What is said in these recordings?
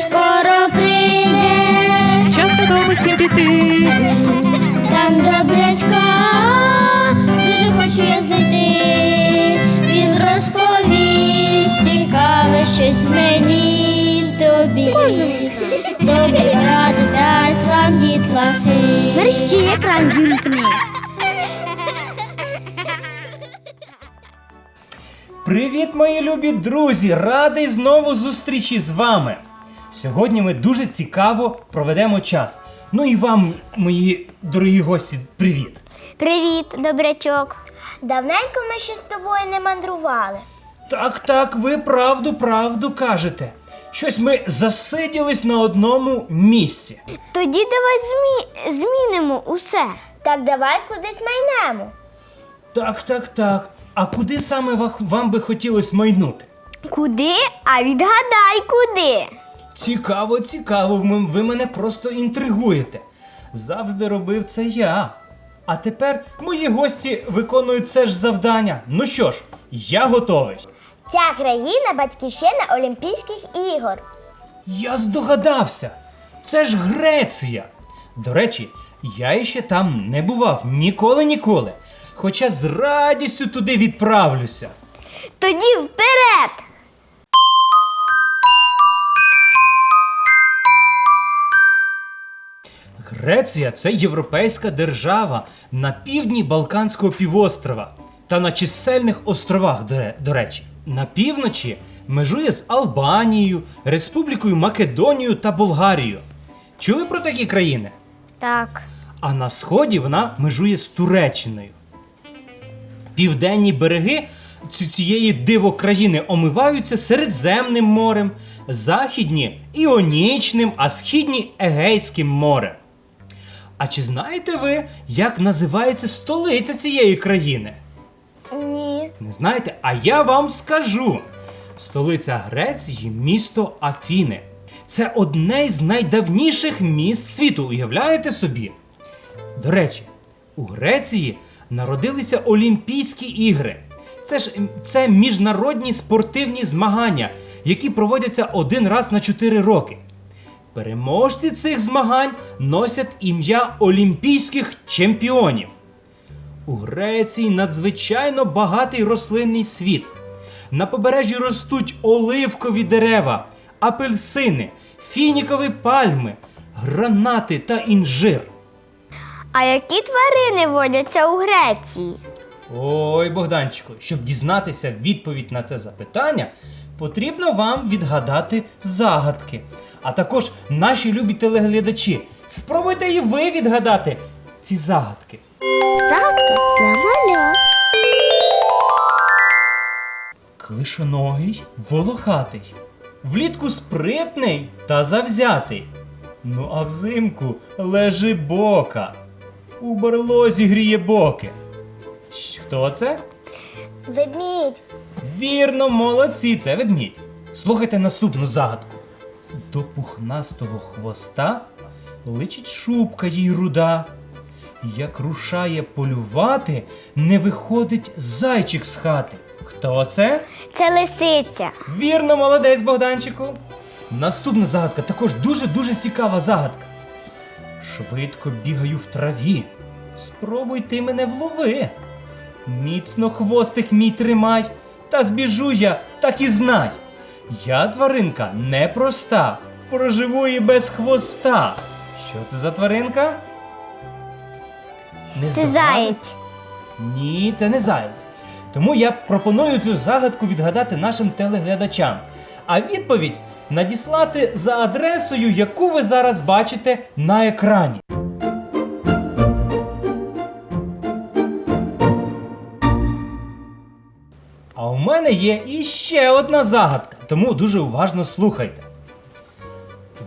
скоро прийде, Час додому всім піти. там добрячка, дуже хочу я знайти. Він розповість цікаве щось мені тобі. Добрі ради дасть вам дітлахи. Мерщі екран вімкни. Привіт, мої любі друзі! Радий знову зустрічі з вами. Сьогодні ми дуже цікаво проведемо час. Ну і вам, мої дорогі гості, привіт! Привіт, добрячок. Давненько ми ще з тобою не мандрували. Так, так, ви правду, правду кажете. Щось ми засиділись на одному місці. Тоді давай змі... змінимо усе. Так давай кудись майнемо. Так, так, так. А куди саме ва- вам би хотілося майнути? Куди? А відгадай куди. Цікаво, цікаво, ви мене просто інтригуєте. Завжди робив це я. А тепер мої гості виконують це ж завдання. Ну що ж, я готовий. Ця країна батьківщина Олімпійських ігор. Я здогадався. Це ж Греція. До речі, я іще там не бував ніколи ніколи. Хоча з радістю туди відправлюся. Тоді вперед! Греція це європейська держава на півдні Балканського півострова та на чисельних островах, до, до речі. На півночі межує з Албанією, Республікою Македонією та Болгарією. Чули про такі країни? Так. А на сході вона межує з Туреччиною. Південні береги цієї дивокраїни омиваються Середземним морем, західні Іонічним, а східні Егейським морем. А чи знаєте ви, як називається столиця цієї країни? Ні. Не знаєте? А я вам скажу. Столиця Греції місто Афіни. Це одне з найдавніших міст світу, уявляєте собі? До речі, у Греції народилися Олімпійські ігри. Це ж це міжнародні спортивні змагання, які проводяться один раз на 4 роки. Переможці цих змагань носять ім'я олімпійських чемпіонів. У Греції надзвичайно багатий рослинний світ. На побережжі ростуть оливкові дерева, апельсини, фінікові пальми, гранати та інжир. А які тварини водяться у Греції? Ой, Богданчику, щоб дізнатися відповідь на це запитання, потрібно вам відгадати загадки. А також наші любі телеглядачі. Спробуйте і ви відгадати ці загадки. Загадка для маля. Клишоногий, волохатий, влітку спритний та завзятий. Ну а взимку лежи бока, у берлозі гріє боки. Хто це? Ведмідь. Вірно, молодці, це ведмідь. Слухайте наступну загадку. До пухнастого хвоста личить шубка їй руда. Як рушає полювати, не виходить зайчик з хати. Хто це? Це лисиця. Вірно, молодець, Богданчику. Наступна загадка також дуже-дуже цікава загадка. Швидко бігаю в траві. Спробуй ти мене влови. Міцно хвостик мій тримай, та збіжу я, так і знай. Я тваринка непроста, проживу і без хвоста. Що це за тваринка? Не Це заєць. Ні, це не заєць. Тому я пропоную цю загадку відгадати нашим телеглядачам. А відповідь надіслати за адресою, яку ви зараз бачите на екрані. А у мене є іще одна загадка, тому дуже уважно слухайте.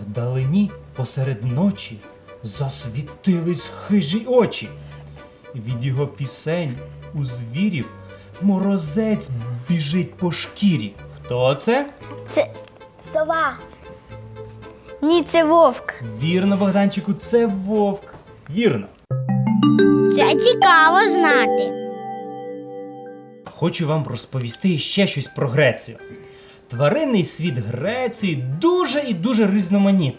Вдалині посеред ночі засвітились хижі очі. Від його пісень у звірів морозець біжить по шкірі. Хто це? Це сова. Ні, це вовк. Вірно, Богданчику, це вовк. Вірно. Це цікаво знати. Хочу вам розповісти ще щось про Грецію. Тваринний світ Греції дуже і дуже різноманітний.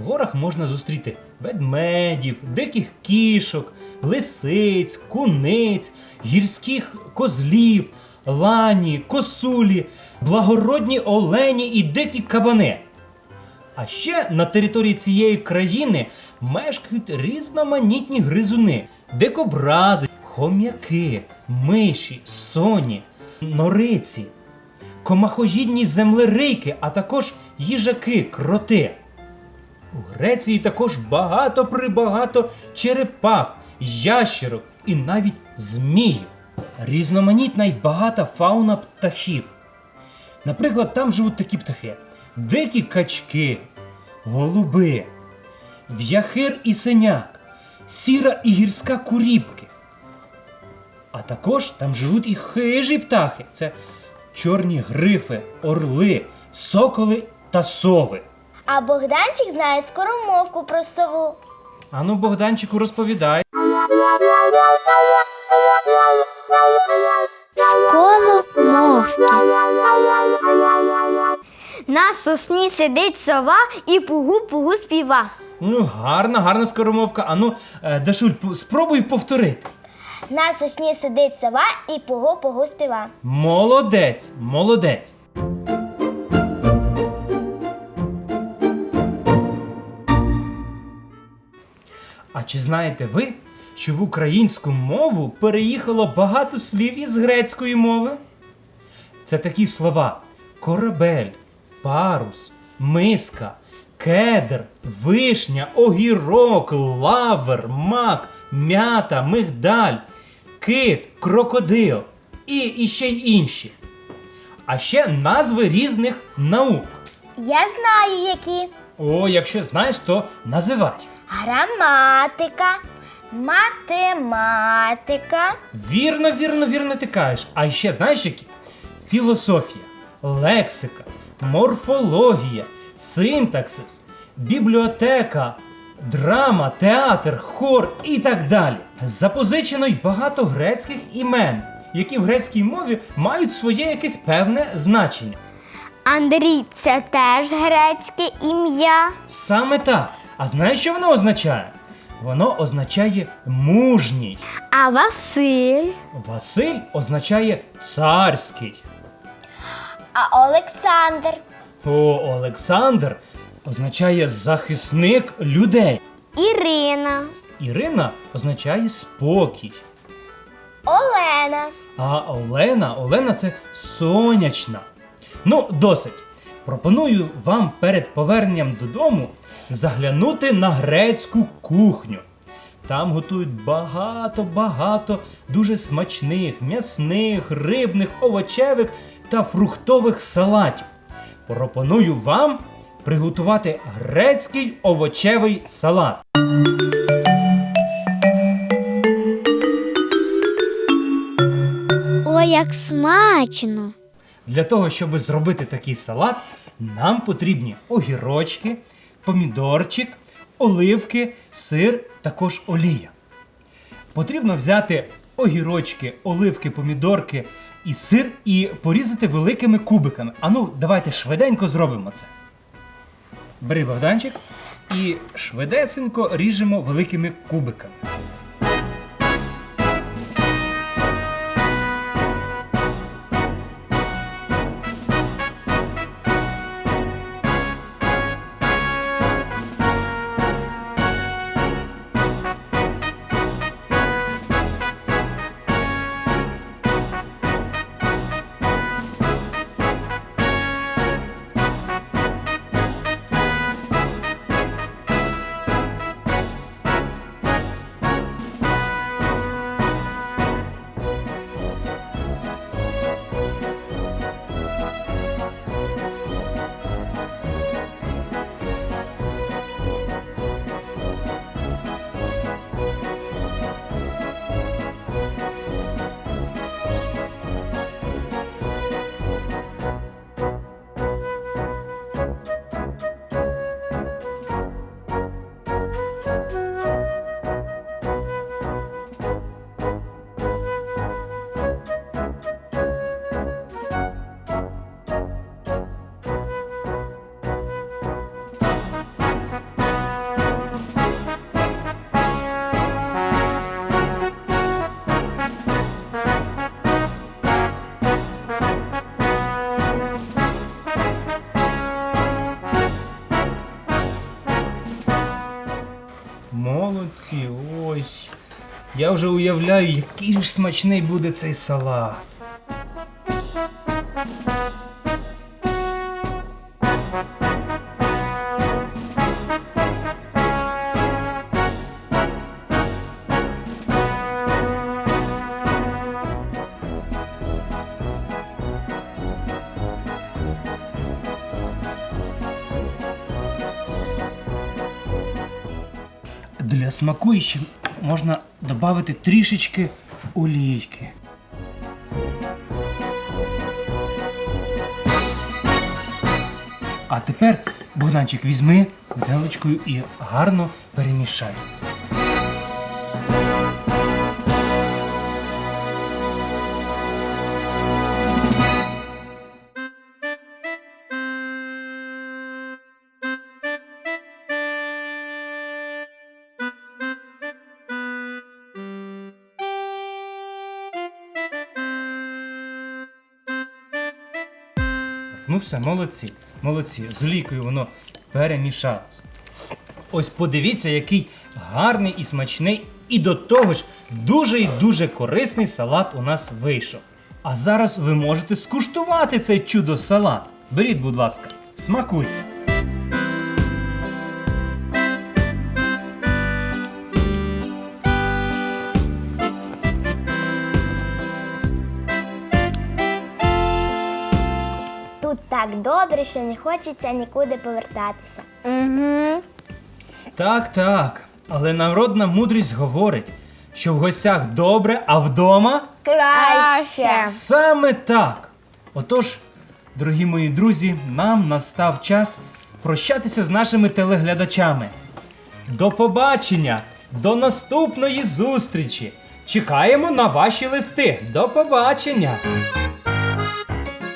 В горах можна зустріти ведмедів, диких кішок, лисиць, куниць, гірських козлів, лані, косулі, благородні олені і дикі кабани. А ще на території цієї країни мешкають різноманітні гризуни, дикобрази, хом'яки, миші, соні, нориці, комахоїдні землерийки, а також їжаки, кроти. У Греції також багато прибагато черепах, ящерок і навіть зміїв. Різноманітна й багата фауна птахів. Наприклад, там живуть такі птахи: дикі качки, голуби, в'яхир і синяк, сіра і гірська куріпки. А також там живуть і хижі птахи. Це чорні грифи, орли, соколи та сови. А Богданчик знає скоромовку про сову. Ану, Богданчику, розповідай. Сколомовки. На сосні сидить сова і пугу-пугу співа. Ну, гарна, гарна скоромовка. Ану, е, Дашуль, п- спробуй повторити. На сосні сидить сова і пугу-пугу співа. Молодець, молодець. А чи знаєте ви, що в українську мову переїхало багато слів із грецької мови? Це такі слова: корабель, парус, миска, кедр, вишня, огірок, лавер, мак, м'ята, мигдаль, кит, крокодил і, і ще й інші. А ще назви різних наук. Я знаю, які. О, якщо знаєш, то називай. Граматика, математика, Вірно, вірно, вірно ти кажеш. А ще знаєш які? Філософія, лексика, морфологія, синтаксис, бібліотека, драма, театр, хор і так далі. Запозичено й багато грецьких імен, які в грецькій мові мають своє якесь певне значення. Андрій це теж грецьке ім'я. Саме так. А знаєш, що воно означає? Воно означає мужній. А Василь, Василь означає царський. а Олександр, О, Олександр означає захисник людей. Ірина, Ірина означає спокій. Олена. А Олена, Олена це сонячна. Ну, досить. Пропоную вам перед поверненням додому заглянути на грецьку кухню. Там готують багато-багато дуже смачних, м'ясних, рибних, овочевих та фруктових салатів. Пропоную вам приготувати грецький овочевий салат. Як смачно. Для того, щоб зробити такий салат, нам потрібні огірочки, помідорчик, оливки, сир, також олія. Потрібно взяти огірочки, оливки, помідорки і сир і порізати великими кубиками. Ану, давайте швиденько зробимо це. Бери Богданчик і швидесенько ріжемо великими кубиками. Я вже уявляю, який ж смачний буде цей салат. Для смаку ще можна додати трішечки олійки. А тепер, Богданчик, візьми виделочкою і гарно перемішай. Ну все, молодці, молодці. З олійкою воно перемішалось. Ось подивіться, який гарний і смачний, і до того ж дуже і дуже корисний салат у нас вийшов. А зараз ви можете скуштувати цей чудо салат. Беріть, будь ласка, смакуйте. Добре, що не хочеться нікуди повертатися. Угу. Так, так. Але народна мудрість говорить, що в гостях добре, а вдома Краще. Саме так. Отож, дорогі мої друзі, нам настав час прощатися з нашими телеглядачами. До побачення! До наступної зустрічі! Чекаємо на ваші листи. До побачення!